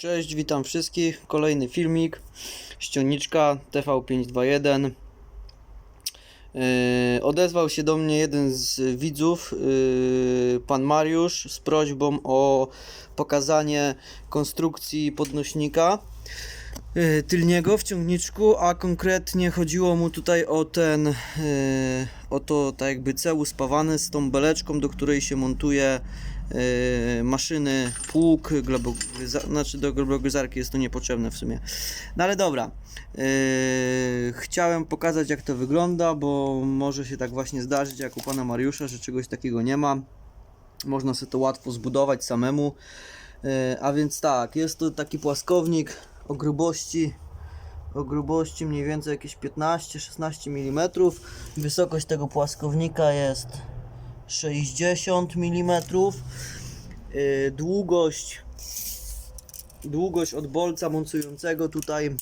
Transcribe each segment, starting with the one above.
Cześć, witam wszystkich. Kolejny filmik. Ściągniczka TV521. Yy, odezwał się do mnie jeden z widzów, yy, pan Mariusz, z prośbą o pokazanie konstrukcji podnośnika yy, tylniego w ciągniczku, a konkretnie chodziło mu tutaj o ten, o to tak jakby ceł spawane z tą beleczką, do której się montuje yy, maszyny, pług, znaczy do globogryzarki jest to niepotrzebne w sumie. No ale dobra, yy, chciałem pokazać jak to wygląda, bo może się tak właśnie zdarzyć jak u pana Mariusza, że czegoś takiego nie ma. Można sobie to łatwo zbudować samemu. Yy, a więc tak, jest to taki płaskownik o grubości o grubości mniej więcej jakieś 15-16 mm. Wysokość tego płaskownika jest 60 mm. Yy, długość długość od bolca mocującego tutaj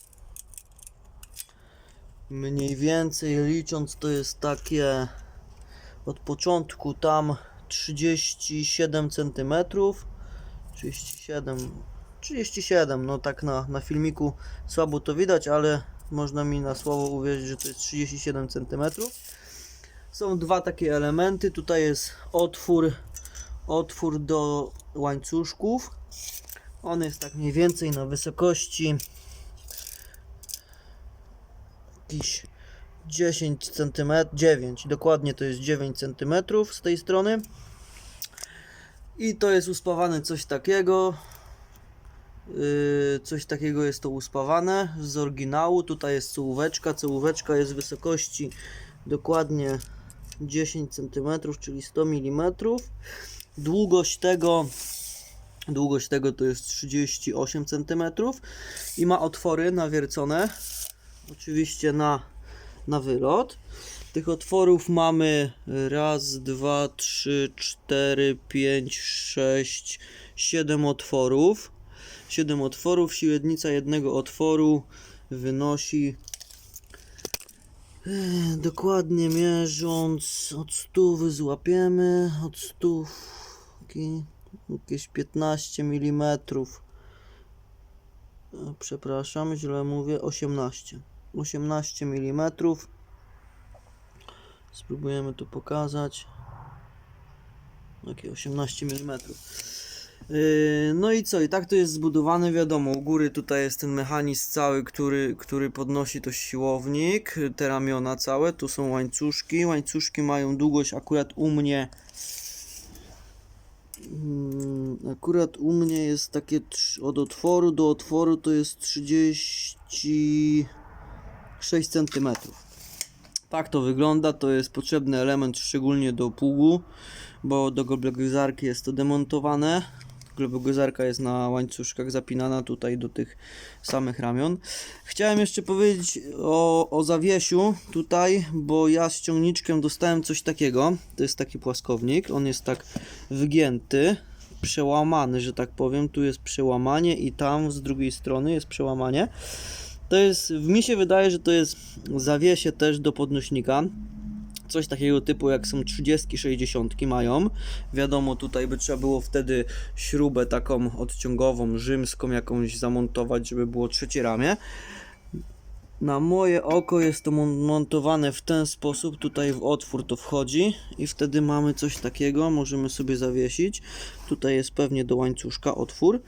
mniej więcej licząc to jest takie od początku tam 37 cm 37 37 no tak na, na filmiku słabo to widać ale można mi na słowo uwierzyć że to jest 37 cm są dwa takie elementy. Tutaj jest otwór otwór do łańcuszków. On jest tak mniej więcej na wysokości jakiś 10 cm 9 dokładnie to jest 9 cm z tej strony. I to jest uspawane coś takiego Yy, coś takiego jest to uspawane z oryginału. Tutaj jest czołóweczka. Czołóweczka jest wysokości dokładnie 10 cm czyli 100 mm długość tego długość tego to jest 38 cm i ma otwory nawiercone oczywiście na, na wylot. Tych otworów mamy raz, dwa, trzy, cztery, pięć, sześć, siedem otworów. 7 otworów, średnica jednego otworu wynosi dokładnie mierząc od stówy złapiemy od stówki jakieś 15 mm E, przepraszam źle mówię 18 18 mm spróbujemy tu pokazać. Takie 18 mm No i co, i tak to jest zbudowane, wiadomo, u góry tutaj jest ten mechanizm cały, który, który podnosi to siłownik, te ramiona całe, tu są łańcuszki, łańcuszki mają długość akurat u mnie, mm, akurat u mnie jest takie od otworu do otworu to jest 36 cm. Tak to wygląda, to jest potrzebny element szczególnie do pługu, bo do globogryzarki jest to demontowane. Globogryzarka jest na łańcuszkach zapinana tutaj do tych samych ramion. Chciałem jeszcze powiedzieć o, o zawiesiu tutaj, bo ja z ciągniczkiem dostałem coś takiego. To jest taki płaskownik, on jest tak wygięty, przełamany, że tak powiem. Tu jest przełamanie i tam z drugiej strony jest przełamanie. To jest, mi się wydaje, że to jest zawiesie też do podnośnika. Coś takiego typu jak są 30, 60 mają. Wiadomo, tutaj by trzeba było wtedy śrubę taką odciągową, rzymską jakąś zamontować, żeby było trzecie ramię. Na moje oko jest to mon- montowane w ten sposób, tutaj w otwór to wchodzi i wtedy mamy coś takiego, możemy sobie zawiesić. Tutaj jest pewnie do łańcuszka otwór.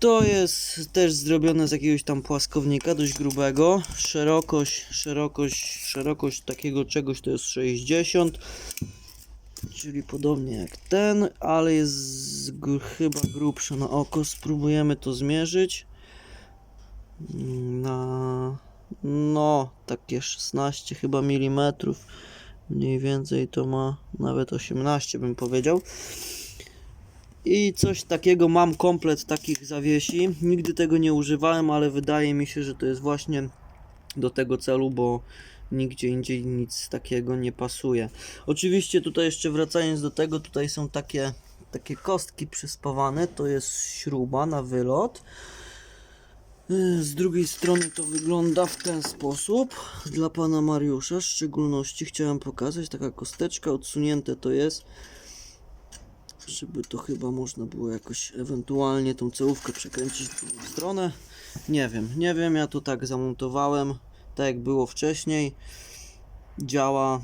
To jest też zrobione z jakiegoś tam płaskownika dość grubego. Szerokość, szerokość, szerokość takiego czegoś to jest 60. Czyli podobnie jak ten, ale jest chyba grubsze na oko. Spróbujemy to zmierzyć. Na no, takie 16 chyba milimetrów. Mniej więcej to ma nawet 18 bym powiedział. I coś takiego mam komplet takich zawiesi. Nigdy tego nie używałem, ale wydaje mi się, że to jest właśnie do tego celu, bo nigdzie indziej nic takiego nie pasuje. Oczywiście tutaj jeszcze wracając do tego, tutaj są takie takie kostki przyspawane, to jest śruba na wylot. Z drugiej strony to wygląda w ten sposób. Dla pana Mariusza w szczególności chciałem pokazać taka kosteczka odsunięte to jest żeby to chyba można było jakoś ewentualnie tą całówkę przekręcić w drugą stronę. Nie wiem, nie wiem, ja to tak zamontowałem, tak jak było wcześniej. Działa.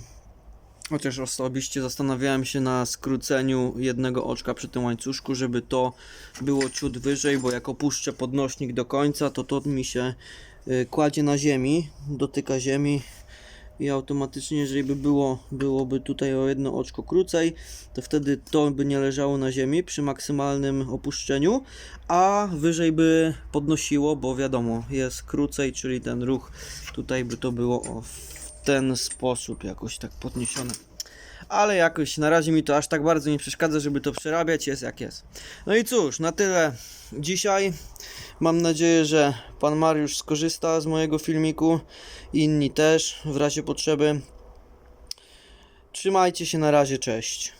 Chociaż osobiście zastanawiałem się na skróceniu jednego oczka przy tym łańcuszku, żeby to było ciut wyżej, bo jak opuszczę podnośnik do końca, to to mi się y, kładzie na ziemi, dotyka ziemi i automatycznie, jeżeli by było, byłoby tutaj o jedno oczko krócej, to wtedy to by nie leżało na ziemi przy maksymalnym opuszczeniu, a wyżej by podnosiło, bo wiadomo, jest krócej, czyli ten ruch tutaj by to było w ten sposób jakoś tak podniesione. Ale jakoś na razie mi to aż tak bardzo nie przeszkadza, żeby to przerabiać, jest jak jest. No i cóż, na tyle dzisiaj. Mam nadzieję, że pan Mariusz skorzysta z mojego filmiku, inni też w razie potrzeby. Trzymajcie się na razie, cześć.